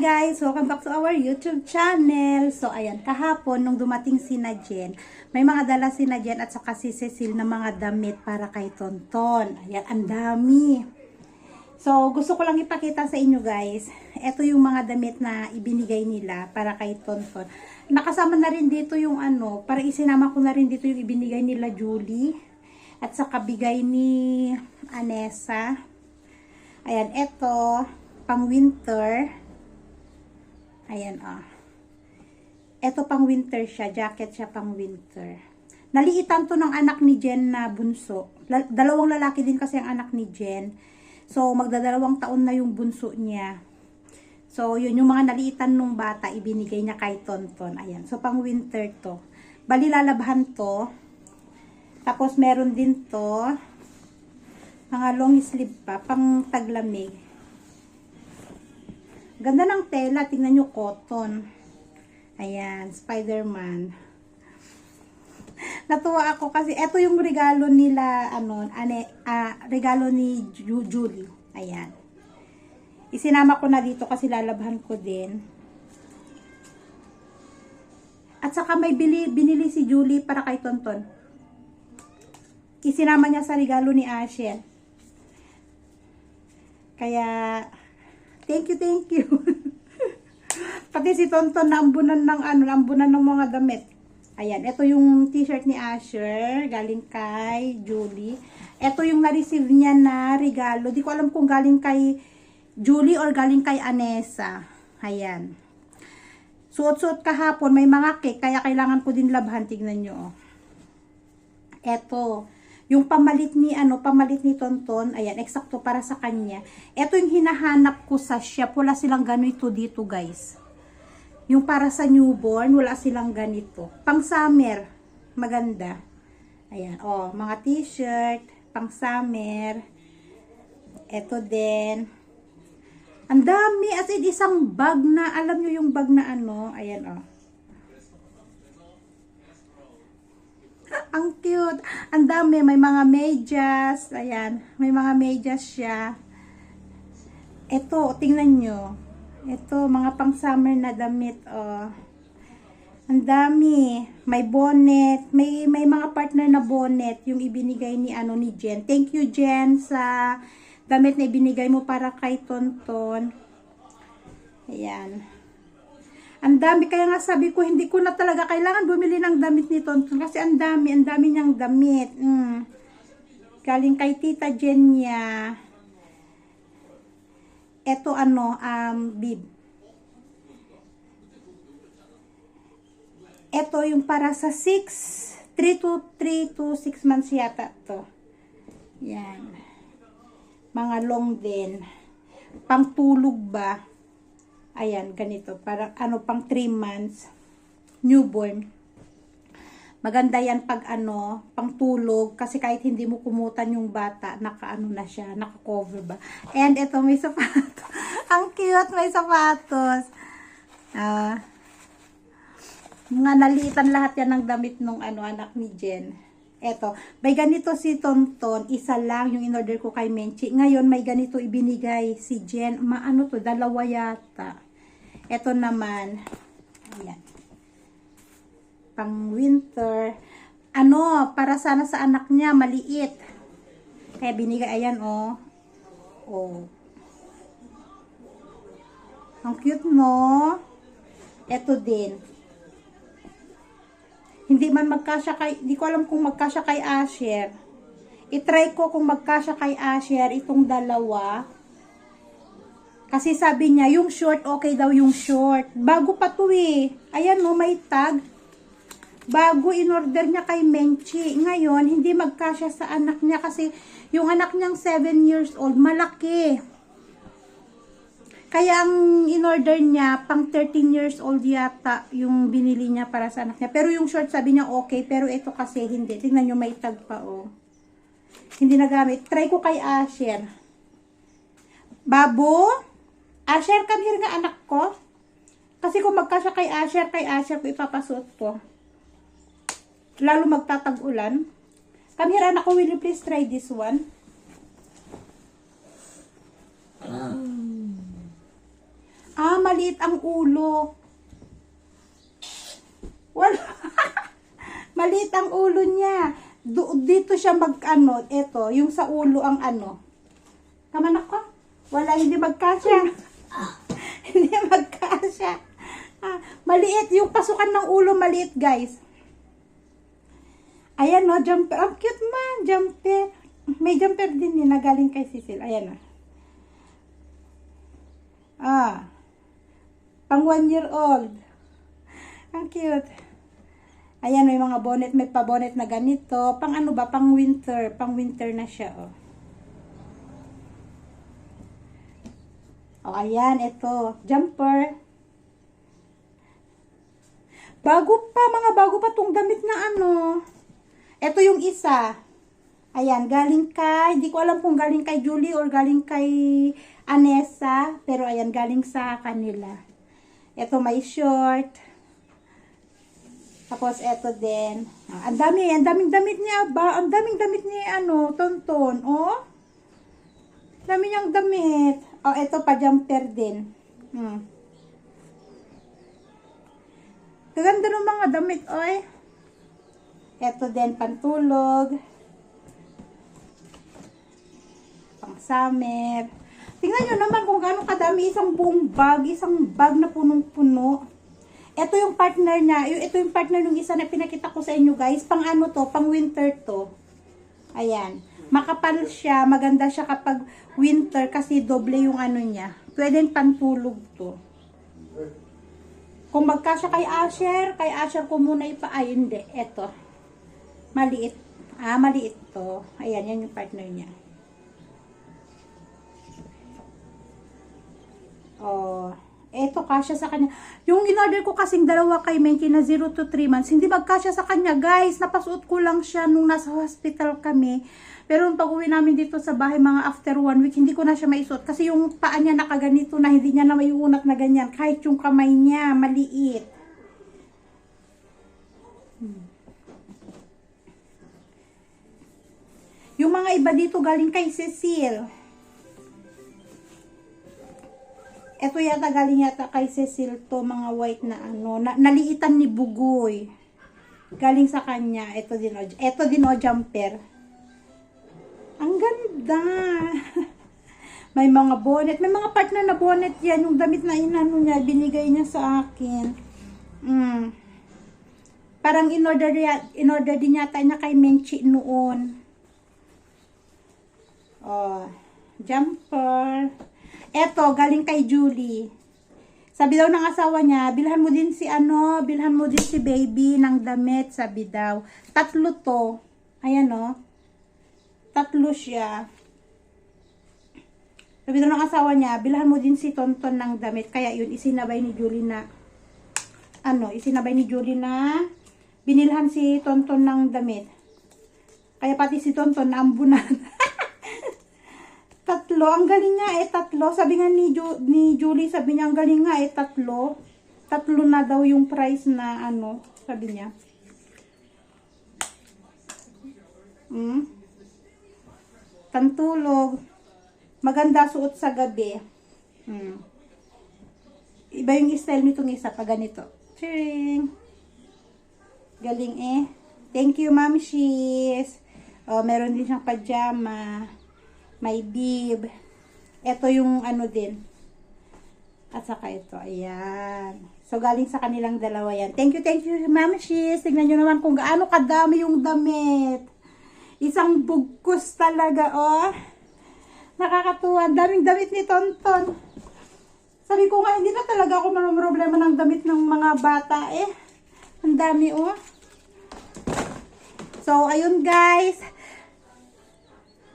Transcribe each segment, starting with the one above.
guys! Welcome back to our YouTube channel. So ayan, kahapon nung dumating si Najen, may mga dala si Najen at saka si Cecil na mga damit para kay Tonton. Ayan, ang dami. So gusto ko lang ipakita sa inyo guys. Ito yung mga damit na ibinigay nila para kay Tonton. Nakasama na rin dito yung ano, para isinama ko na rin dito yung ibinigay nila Julie. At saka bigay ni Anessa. Ayan, ito, pang winter. Ayan, oh. Ito pang winter siya. Jacket siya pang winter. Naliitan to ng anak ni Jen na bunso. La- dalawang lalaki din kasi ang anak ni Jen. So, magdadalawang taon na yung bunso niya. So, yun yung mga naliitan nung bata, ibinigay niya kay Tonton. Ayan. So, pang winter to. Bali, lalabahan to. Tapos, meron din to. Mga long sleeve pa, pang taglamig. Ganda ng tela, tingnan nyo, cotton. Ayan, Spider-Man. Natuwa ako kasi ito yung regalo nila, ano, ane, ah, regalo ni Ju- Julie. Ayan. Isinama ko na dito kasi lalabhan ko din. At saka may bili, binili si Julie para kay Tonton. Isinama niya sa regalo ni Asher. Kaya, thank you, thank you. Pati si Tonton naambunan ng ano, naambunan ng mga damit. Ayan, ito yung t-shirt ni Asher, galing kay Julie. Ito yung na-receive niya na regalo. Di ko alam kung galing kay Julie or galing kay Anessa. Ayan. Suot-suot kahapon, may mga cake, kaya kailangan ko din labhan. Tignan nyo, oh. Eto, yung pamalit ni ano, pamalit ni Tonton, ayan, eksakto para sa kanya. Ito yung hinahanap ko sa shop. Wala silang ganito dito, guys. Yung para sa newborn, wala silang ganito. Pang summer, maganda. Ayan, oh, mga t-shirt, pang summer. Ito din. Ang dami, as in isang bag na, alam nyo yung bag na ano, ayan, oh. Ang cute. Ang dami. May mga medyas. Ayan. May mga medyas siya. Ito, tingnan nyo. Ito, mga pang summer na damit. Oh. Ang dami. May bonnet. May, may mga partner na bonnet. Yung ibinigay ni, ano, ni Jen. Thank you, Jen, sa damit na ibinigay mo para kay Tonton. Ayan. Ang dami, kaya nga sabi ko, hindi ko na talaga kailangan bumili ng damit ni Tonton kasi ang dami, ang dami niyang damit. Mm. Galing kay Tita Jenya. Ito ano, um, bib. Ito yung para sa 6, 3 to 3 to 6 months yata to. Yan. Mga long din. Pangtulog ba? Ayan, ganito. Parang ano, pang 3 months. Newborn. Maganda yan pag ano, pang tulog. Kasi kahit hindi mo kumutan yung bata, naka-ano na siya, naka-cover ba. And ito, may sapatos. Ang cute, may sapatos. Ah. mga nalitan lahat yan ng damit nung ano, anak ni Jen. Eto, may ganito si Tonton, isa lang yung in-order ko kay Menchi. Ngayon, may ganito ibinigay si Jen. Maano to, dalawa yata. Eto naman, ayan. Pang winter. Ano, para sana sa anak niya, maliit. Kaya binigay, ayan, oh. Oh. Ang cute mo. Eto din. Hindi man magkasya kay, di ko alam kung magkasya kay Asher. I-try ko kung magkasya kay Asher itong dalawa. Kasi sabi niya, yung short, okay daw yung short. Bago pa to eh. Ayan no, may tag. Bago in-order niya kay Menchi. Ngayon, hindi magkasya sa anak niya kasi yung anak niyang 7 years old, malaki. Kaya ang in-order niya, pang 13 years old yata yung binili niya para sa anak niya. Pero yung short sabi niya okay, pero ito kasi hindi. Tingnan niyo may tag pa oh. Hindi nagamit. Try ko kay Asher. Babo? Asher, come here nga anak ko. Kasi kung magkasya kay Asher, kay Asher ko ipapasuot to. Lalo magtatag-ulan. Come here anak ko, will you please try this one? Ah, maliit ang ulo. Wala. maliit ang ulo niya. Du- dito siya mag, ano, eto, yung sa ulo ang ano. Kaman ako? Wala, hindi magkasya. hindi magkasya. Ah, maliit. Yung pasukan ng ulo, maliit, guys. Ayan, no, jumper. Ang cute man, jumper. May jumper din yun na galing kay Cecil. Ayan, no. Ah. Pang one year old. Ang cute. Ayan, may mga bonnet. May pa-bonnet na ganito. Pang ano ba? Pang winter. Pang winter na siya, oh. Oh, ayan, ito. Jumper. Bago pa, mga bago pa tong damit na ano. Ito yung isa. Ayan, galing kay, hindi ko alam kung galing kay Julie or galing kay Anessa. Pero ayan, galing sa kanila. Ito may short. Tapos ito din. Ang dami, ang daming damit niya ba? Ang daming damit ni ano, Tonton. Oh. Dami niyang damit. Oh, ito pa jumper din. Hmm. Kaganda ng mga damit, oy. Ito din pantulog. Pang summer. Tingnan nyo naman kung gaano kadami isang buong bag, isang bag na punong-puno. Ito yung partner niya. Ito yung partner ng isa na pinakita ko sa inyo guys. Pang ano to, pang winter to. Ayan. Makapal siya, maganda siya kapag winter kasi doble yung ano niya. Pwede pantulog to. Kung magkasya kay Asher, kay Asher ko muna ipa, ay hindi, eto. Maliit. Ah, maliit to. Ayan, yan yung partner niya. Oh, eto kasya sa kanya. Yung in-order ko kasing dalawa kay Menchi na 0 to 3 months, hindi magkasya sa kanya, guys. Napasuot ko lang siya nung nasa hospital kami. Pero nung pag-uwi namin dito sa bahay, mga after one week, hindi ko na siya maisuot. Kasi yung paa niya nakaganito na, hindi niya na maiunat na ganyan. Kahit yung kamay niya, maliit. Hmm. Yung mga iba dito galing kay Cecil. Ito yata galing yata kay Cecil to, mga white na ano, na, naliitan ni Bugoy. Galing sa kanya. Ito din o, ito din o jumper. Ang ganda. May mga bonnet. May mga partner na bonnet yan. Yung damit na inano niya, binigay niya sa akin. Mm. Parang in-order, ya- in-order din yata niya kay Menchi noon. Oh, jumper. Eto, galing kay Julie. Sabi daw ng asawa niya, bilhan mo din si ano, bilhan mo din si baby ng damit, sabi daw. Tatlo to. Ayan oh. Tatlo siya. Sabi daw ng asawa niya, bilhan mo din si Tonton ng damit. Kaya yun, isinabay ni Julie na, ano, isinabay ni Julie na, binilhan si Tonton ng damit. Kaya pati si Tonton naambunan. tatlo, ang galing nga eh, tatlo. Sabi nga ni, Ju- ni Julie, sabi niya, ang galing nga eh, tatlo. Tatlo na daw yung price na ano, sabi niya. Hmm? Tantulog. Maganda suot sa gabi. Hmm. Iba yung style nitong isa pa ganito. Cheering. Galing eh. Thank you, Ma'am Shiz. Oh, meron din siyang pajama. May bib. Ito yung ano din. At saka ito. Ayan. So, galing sa kanilang dalawa yan. Thank you, thank you, Ma'am Shiz. Tignan nyo naman kung gaano kadami yung damit. Isang bugkos talaga, oh. Nakakatuwa. Daming damit ni Tonton. Sabi ko nga, hindi na talaga ako problema ng damit ng mga bata, eh. Ang dami, oh. So, ayun guys.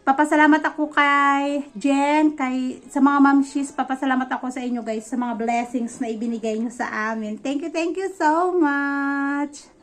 Papasalamat ako kay Jen, kay sa mga mamshis. Papasalamat ako sa inyo guys sa mga blessings na ibinigay nyo sa amin. Thank you, thank you so much.